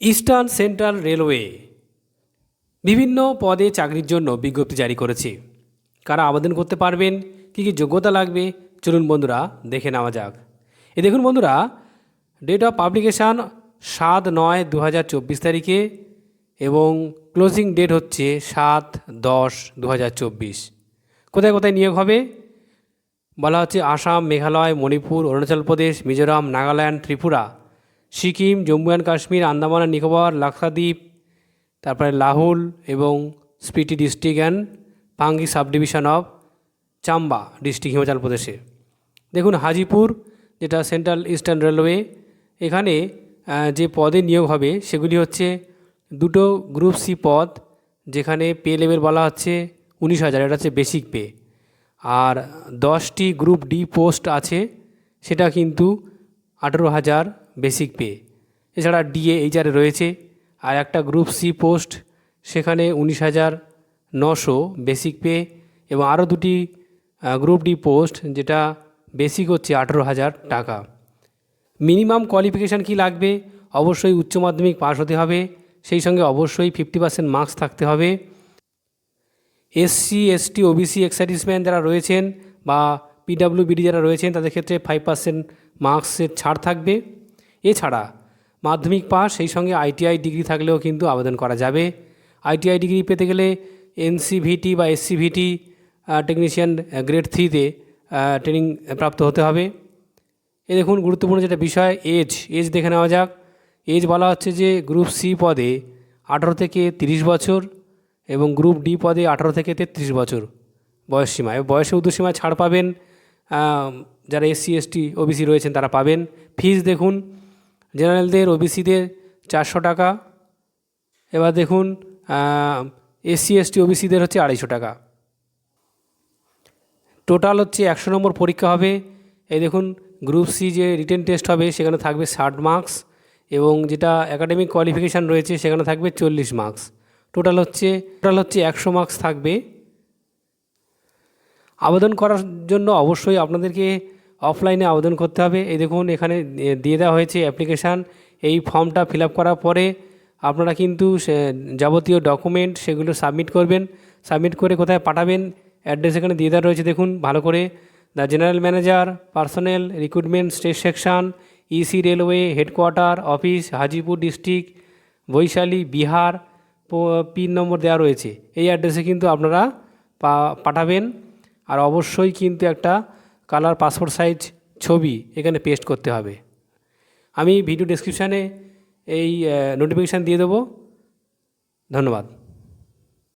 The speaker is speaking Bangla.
ইস্টার্ন সেন্ট্রাল রেলওয়ে বিভিন্ন পদে চাকরির জন্য বিজ্ঞপ্তি জারি করেছে। কারা আবেদন করতে পারবেন? কী কী যোগ্যতা লাগবে? চলুন বন্ধুরা, দেখে নেওয়া যাক। এ দেখুন বন্ধুরা ডেট অফ পাবলিকেশান সাত নয় দু হাজার চব্বিশ তারিখে এবং ক্লোজিং ডেট হচ্ছে সাত দশ দু হাজার চব্বিশ। কোথায় কোথায় নিয়োগ হবে? বলা হচ্ছে আসাম, মেঘালয়, মণিপুর, অরুণাচল প্রদেশ, মিজোরাম, নাগাল্যান্ড, ত্রিপুরা। সিকিম, জম্মু অ্যান্ড কাশ্মীর, আন্দামান আর নিকোবর, লাক্ষাদ্বীপ, তারপরে লাহুল এবং Spiti district and Pangi subdivision of Chamba district Himachal প্রদেশে। দেখুন হাজিপুর, যেটা সেন্ট্রাল ইস্টার্ন রেলওয়ে, এখানে যে পদে নিয়োগ হবে, সেগুলি হচ্ছে দুটো গ্রুপ সি পদ, যেখানে পে লেভেল বলা হচ্ছে উনিশ হাজার, এটা হচ্ছে বেসিক পে। আর দশটি গ্রুপ ডি পোস্ট আছে, সেটা কিন্তু আঠেরো হাজার বেসিক পে এছাড়া ডিএ এইচআরে রয়েছে, আর একটা গ্রুপ সি পোস্ট সেখানে উনিশ হাজার নশো বেসিক পে এবং আরও দুটি গ্রুপ ডি পোস্ট যেটা বেসিক হচ্ছে আঠেরো হাজার টাকা। মিনিমাম কোয়ালিফিকেশান কি লাগবে? অবশ্যই উচ্চ মাধ্যমিক পাস হতে হবে। সেই সঙ্গে অবশ্যই ফিফটি পার্সেন্ট মার্কস থাকতে হবে। এসসি এসটি ওবিসি এক্সাইটিসম্যান যারা রয়েছেন বা পিডাব্লিউবিডি যারা রয়েছেন, তাদের ক্ষেত্রে ফাইভ পার্সেন্ট মার্কসের ছাড় থাকবে। এছাড়া মাধ্যমিক পাস, সেই সঙ্গে আইটিআই ডিগ্রি থাকলেও কিন্তু আবেদন করা যাবে। আইটিআই ডিগ্রি পেতে গেলে এনসিভিটি বা এসসিভিটি টেকনিশিয়ান গ্রেড থ্রিতে ট্রেনিং প্রাপ্ত হতে হবে। এ দেখুন, গুরুত্বপূর্ণ যেটা বিষয় এজ এজ দেখে নেওয়া যাক। এজ বলা হচ্ছে যে গ্রুপ সি পদে আঠারো থেকে তিরিশ বছর এবং গ্রুপ ডি পদে আঠারো থেকে তেত্রিশ বছর বয়স সীমা। এবং বয়সে উর্ধ্বসীমায় ছাড় পাবেন যারা এসসি, এসটি, ওবিসি রয়েছেন তারা পাবেন। ফিজ দেখুন জেনারেলদের, ওবিসিদের চারশো টাকা। এবার দেখুন এসসি, এসটি, ওবিসিদের হচ্ছে আড়াইশো টাকা। টোটাল হচ্ছে একশো নম্বর পরীক্ষা হবে। এই দেখুন, গ্রুপ সি যে রিটেন টেস্ট হবে, সেখানে থাকবে ষাট মার্কস এবং যেটা একাডেমিক কোয়ালিফিকেশান রয়েছে, সেখানে থাকবে চল্লিশ মার্কস। টোটাল হচ্ছে টোটাল হচ্ছে একশো মার্কস থাকবে। আবেদন করার জন্য অবশ্যই আপনাদেরকে অফলাইনে আবেদন করতে হবে। এই দেখুন, এখানে দিয়ে দেওয়া হয়েছে অ্যাপ্লিকেশান এই ফর্মটা ফিল করার পরে আপনারা কিন্তু যাবতীয় ডকুমেন্ট সেগুলো সাবমিট করবেন। সাবমিট করে কোথায় পাঠাবেন অ্যাড্রেস এখানে দিয়ে দেওয়া রয়েছে, দেখুন, ভালো করে। The general manager personnel recruitment state section EC railway headquarter office Hajipur district Vaishali Bihar pin number দেওয়া রয়েছে। এই অ্যাড্রেসে কিন্তু আপনারা পাঠাবেন। আর অবশ্যই কিন্তু একটা কালার, পাসপোর্ট সাইজ, ছবি এখানে পেস্ট করতে হবে। আমি ভিডিও ডিসক্রিপশানে এই নোটিফিকেশান দিয়ে দেবো। ধন্যবাদ।